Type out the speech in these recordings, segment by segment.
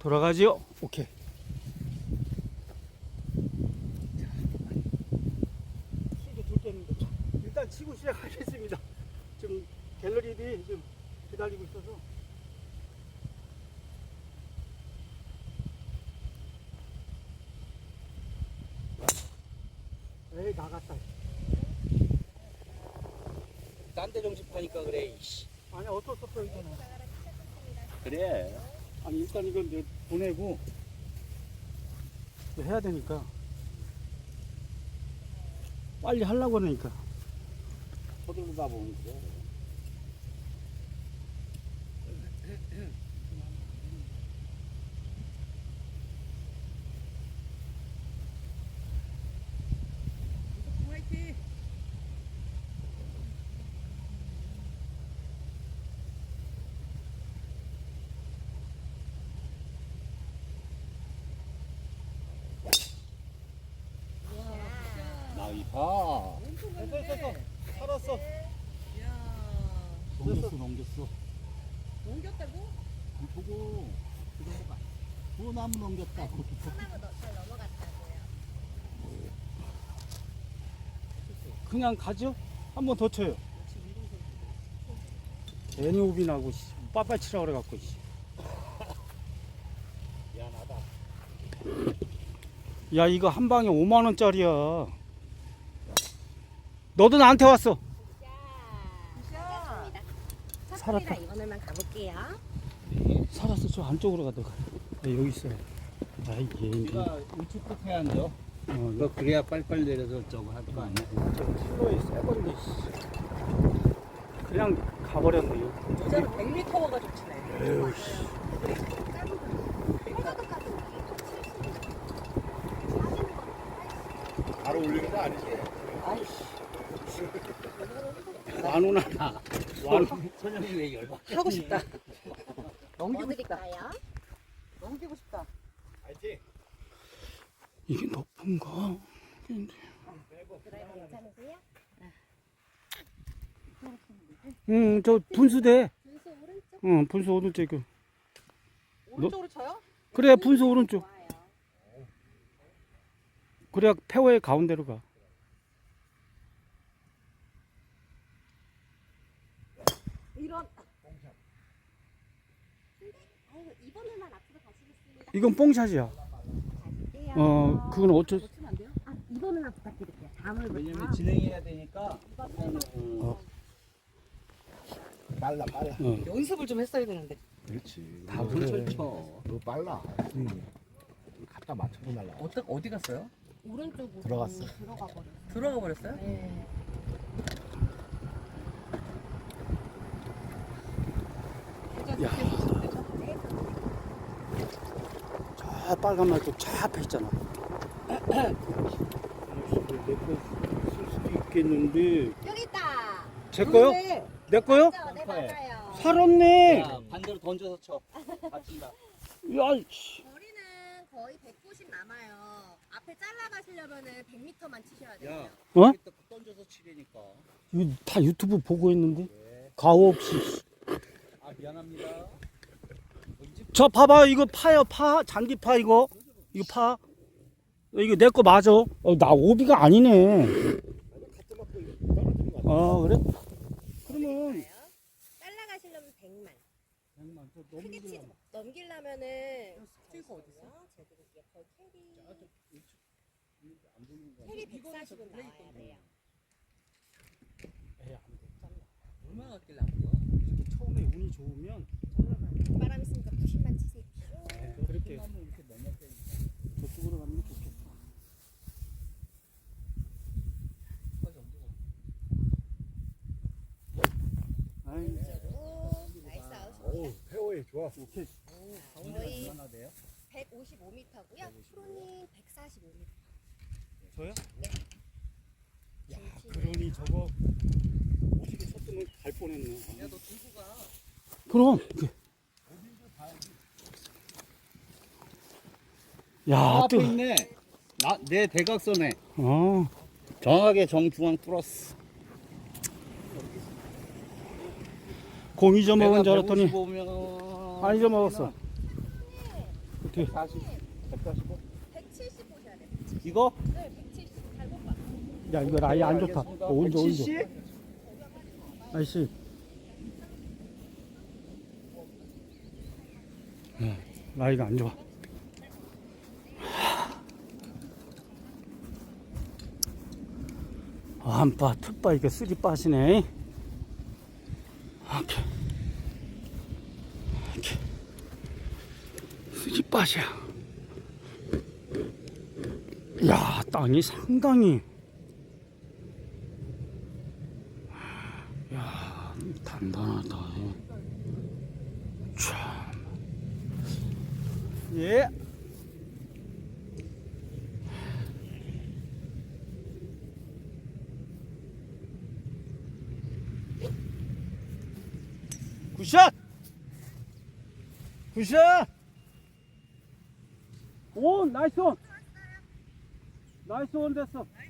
돌아가지요. 오케이. 치도 둘 때는데 일단 치고 시작하겠습니다. 지금 갤러리들이 지금 기다리고 있어서. 에이 나갔다. 딴 데 정식하니까 그래. 이씨. 아니 어쩔 수 없어 이거는. 그래. 아니 일단 이건 이제 보내고 또 해야 되니까 빨리 하려고 하니까 서둘러다 보니까. 봐. 됐어 됐어 살았어 넘겼어, 넘겼어. 옮겼다고? 보고, 그거 소나무 넘겼다. 하나가 더- 잘 넘어갔다고요. 그냥 가죠 한 번 더 쳐요 괜히 오비 나고 씨, 빠빠 치라 그래 갖고 씨. 미안하다. 야 이거 한 방에 5만 원짜리야 너도 나한테 왔어 자, 살았다. 이번에만 가볼게요. 살았어 저 안쪽으로 가다가 네, 여기 있어요 아이 얘 우리가 우측 끝에 앉아. 어, 너 그래야 빨리빨리 내려서 저거 할 거 아니야? 실로에 씨. 그냥 가버렸네요 여자는 100m가 좋지네. 에휴 씨. 바로 올리는 거 아니지? 아이씨. 만원 하나 만원 선영이 왜 열받? 하고 싶다. 넘기고 뭐 싶다. 드릴까요? 넘기고 싶다. 이게 높은가? 드라이버 괜찮으세요? 응, 저 분수대. 분수 오른쪽 응, 분수 오른쪽. 그. 오른쪽으로 쳐요? 그래, 분수 오른쪽. 좋아요. 그래야 페어의 가운데로 가. 이런. 아이고 이번에만 앞으로 가시겠습니다. 이건 뽕샷이야. 어, 그건 어쩔? 아 이번에만 부탁드릴게요. 다음을부터. 왜냐면 진행해야 되니까. 어. 빨라 빨라 어. 연습을 좀 했어야 되는데. 그렇지 다불 그래. 쳐. 너 빨라 갖다 맞춰보 날라 어디 어디 갔어요? 오른쪽으로 들어갔어. 들어가 버려. 들어가 버렸어요? 네. 야. 저 빨간 말도 저 앞에 있잖아. 내거쓸 수도 있겠는데. 여기 있다. 제 거요? 근데 내 거요? 네 맞아요. 살았네. 야, 반대로 던져서 쳐. 다친다. 야, 씨. 거리는 거의 190 남아요. 앞에 잘라 가시려면은 100m만 치셔야 돼요. 야, 어? 던져서 치려니까. 이거 다 유튜브 보고 있는데. 가오 없이. 아, 미안합니다. 저 봐봐 이거 파요 파 잔디파 이거 이거 파 이거 내 거 맞아 어, 나 오비가 아니네 아 그래 그러면 잘라 가시려면 100만. 잠깐만, 저 크게 치 넘기려면은 스티커 어디 있어? 제드릴게요. 거의 캐리 캐리 140은 나와야 돼요. 에이, 안 돼. 잘라. 얼마나 갔길래 안 보여? 이렇게 처음에 운이 좋으면 바람 있으니까 90만 치세요. 네, 그렇게 저쪽으로 가면 좋겠다 아이, 오, 나이스 아웃입니다. 오 페어웨이 좋아 오케이 얼마나 돼요? 155m고요. 프로님 145m. 저요? 네. 야 그러니 저거 어떻게 쳤으면 갈 뻔했네 야너 들고 가. 그럼 그- 야, 아, 또, 앞에 있네. 나, 내 대각선에. 어, 정확하게 정중앙 뚫었어. 공 잊어먹은 줄 알았더니 보면 안 잊어먹었어. 어떻게? 140, 145. 170 보셔야 돼요. 이거? 네, 170. 잘못 봤어. 야 이거 라이 안 좋다. 알겠습니다. 어, 온조 온조. 170? 아이씨. 네, 라이가 안 좋아. 아, 한바, 투바, 이거 쓰리 빠시네. 오케이. 이렇게. 빠시야. 야, 땅이 상당히. 야, 단단하다. 참. 예. 굿샷! 굿샷! 오, 나이스 온! 나이스 온 됐어. 아이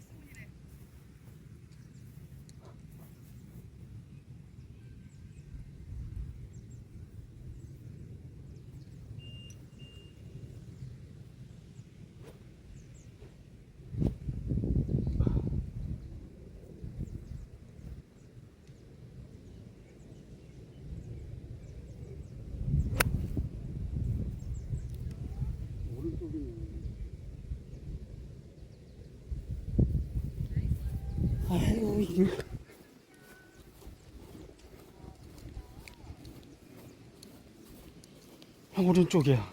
고, 이게. 형, 오른쪽이야.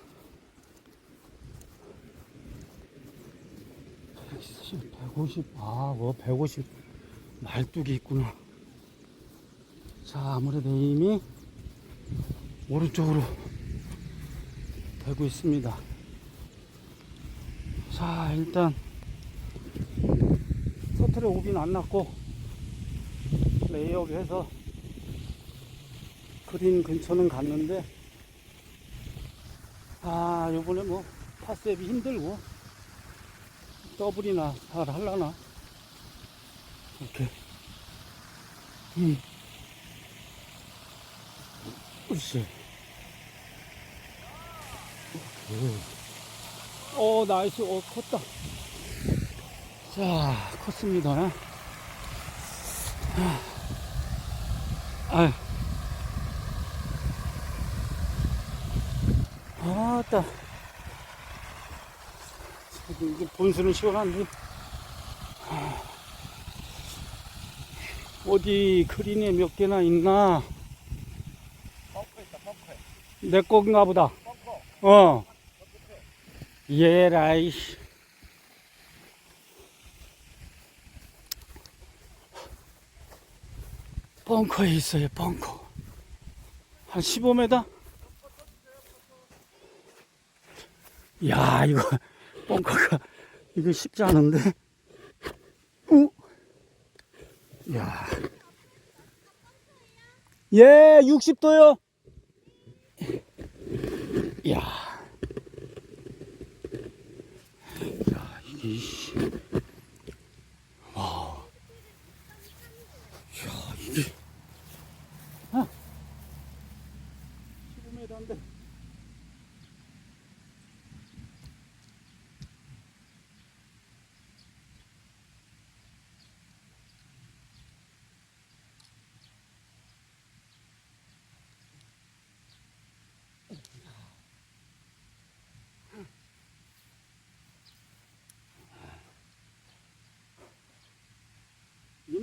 140, 150, 아, 뭐, 150. 말뚝이 있구나. 자, 아무래도 힘이 오른쪽으로 되고 있습니다. 자, 일단 서틀에 오비는 안 났고 레이업 해서 그린 근처는 갔는데 아 요번에 뭐 파스앱이 힘들고 더블이나 잘 할라나? 이렇게. 음. 으쌰 오. 어 나이스. 어 컸다 자, 컸습니다. 아, 아따. 이게 본수는 시원한데. 아. 어디 그린에 몇 개나 있나? 내 거인가 보다. 어. 예라이. 벙커에 있어요, 벙커. 한 15m? 야, 이거, 벙커가, 이거 쉽지 않은데? 우! 야. 예, 60도요. 야. 야, 이게,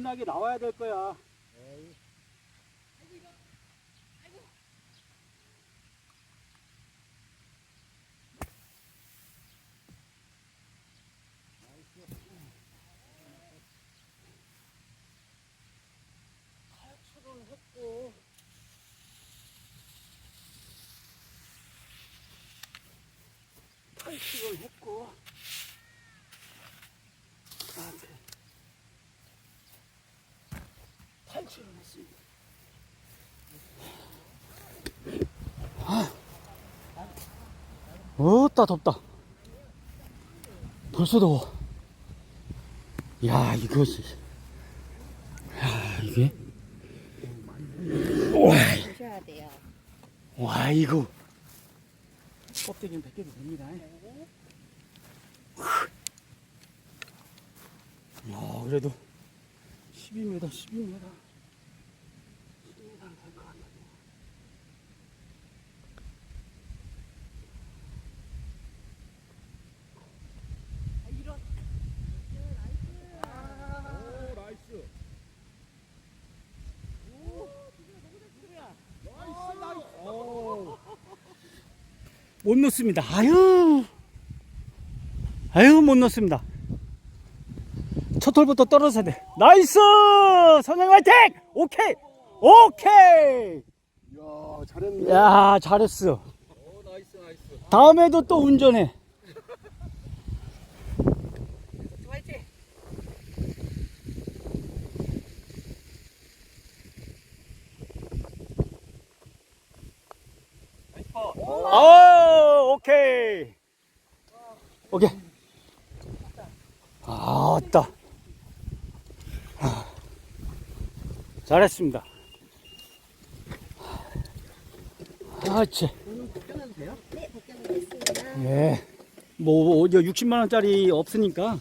민락이 나와야 될 거야. 탈출을 했고 탈출을 했고 했습니다. 아, 어따 덥다. 벌써 더워. 야 이것이, 야 이게, 와, 보셔야 돼요. 와 이거, 껍데기는 벗겨도 됩니다. 야, 그래도 12m, 12m. 못 넣습니다. 아유. 아유, 못 넣습니다. 첫 홀부터 떨어져야 돼. 나이스! 선영 화이팅! 오케이! 오케이! 야 잘했네. 야, 잘했어. 오 나이스 나이스. 다음에도 또 운전해. 화이팅! 오, 오케이. 오케이. 아, 왔다. 아, 잘했습니다. 아, 치. 벗겨놔도 돼요? 네, 벗겨놓겠습니다. 예. 뭐, 어디 60만원짜리 없으니까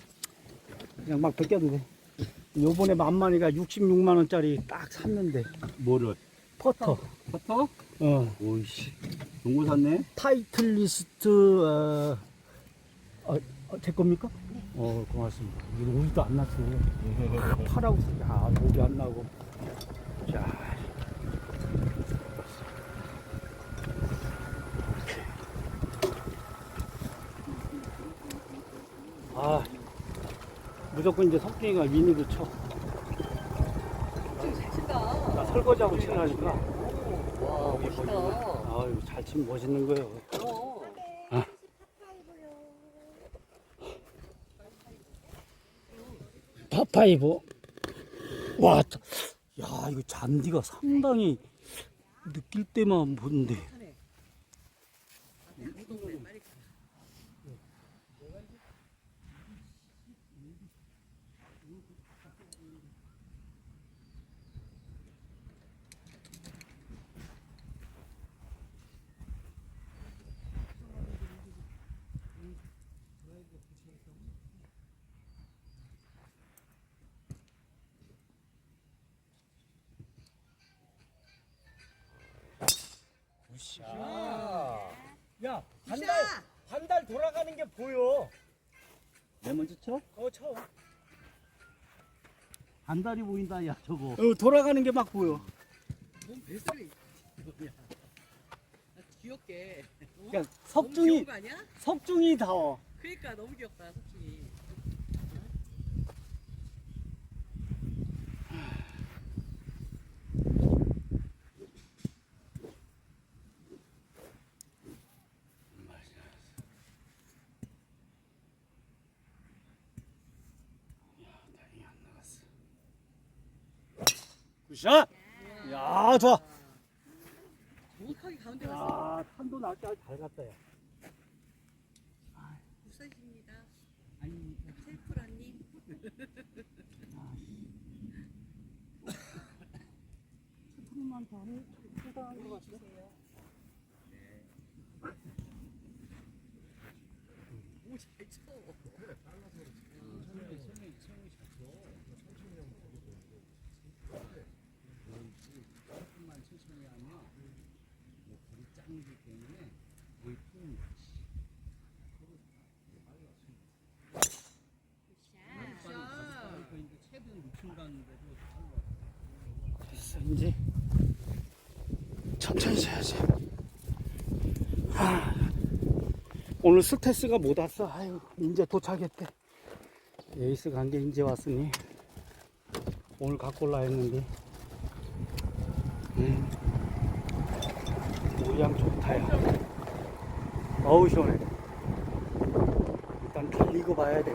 그냥 막 벗겨도 돼. 요번에 만만이가 66만원짜리 딱 샀는데. 뭐를? 퍼터. 퍼터? 어. 오이씨. 농구 샀네. 타이틀리스트, 어, 어, 어, 제 겁니까? 어, 고맙습니다. 이거 오지도 안 났어. 파라고, 야, 오지 안 나고. 자. 아, 무조건 이제 석갱이가 위니를 쳐. 잘 친다. 나 설거지하고 치라니까. 와, 멋있다. 아유, 잘 치면 멋있는 거예요. 어. 파파이브. 와, 자- 야, 이거 잔디가 상당히 느낄 때만 보는데. 야, 한 달, 한 달 돌아가는 게 보여. 내 먼저 쳐? 어, 쳐. 한 달이 보인다 야 저거. 어, 돌아가는 게 막 보여. 뭔 뱃살이. 귀엽게. 어? 그러니까 너무 석중이, 귀여운 거 아니야? 석중이 다워. 그러니까 너무 귀엽다, 석중이. 굿샷! 야, 좋아. 정확하게 가운데 갔어. 야, 탄도 날짜 잘 갔다, 야. 부산입니다. 아니, 셀프라님. 오, 잘 쳐. 됐어, 이제. 천천히 쳐야지. 하, 오늘 스트레스가 못 왔어. 아유, 이제 도착했대. 에이스 간 게 이제 왔으니. 오늘 갖고 올라 했는데. 음. 모양 좋다, 야. 어우, 시원해. 일단 달리고 봐야 돼.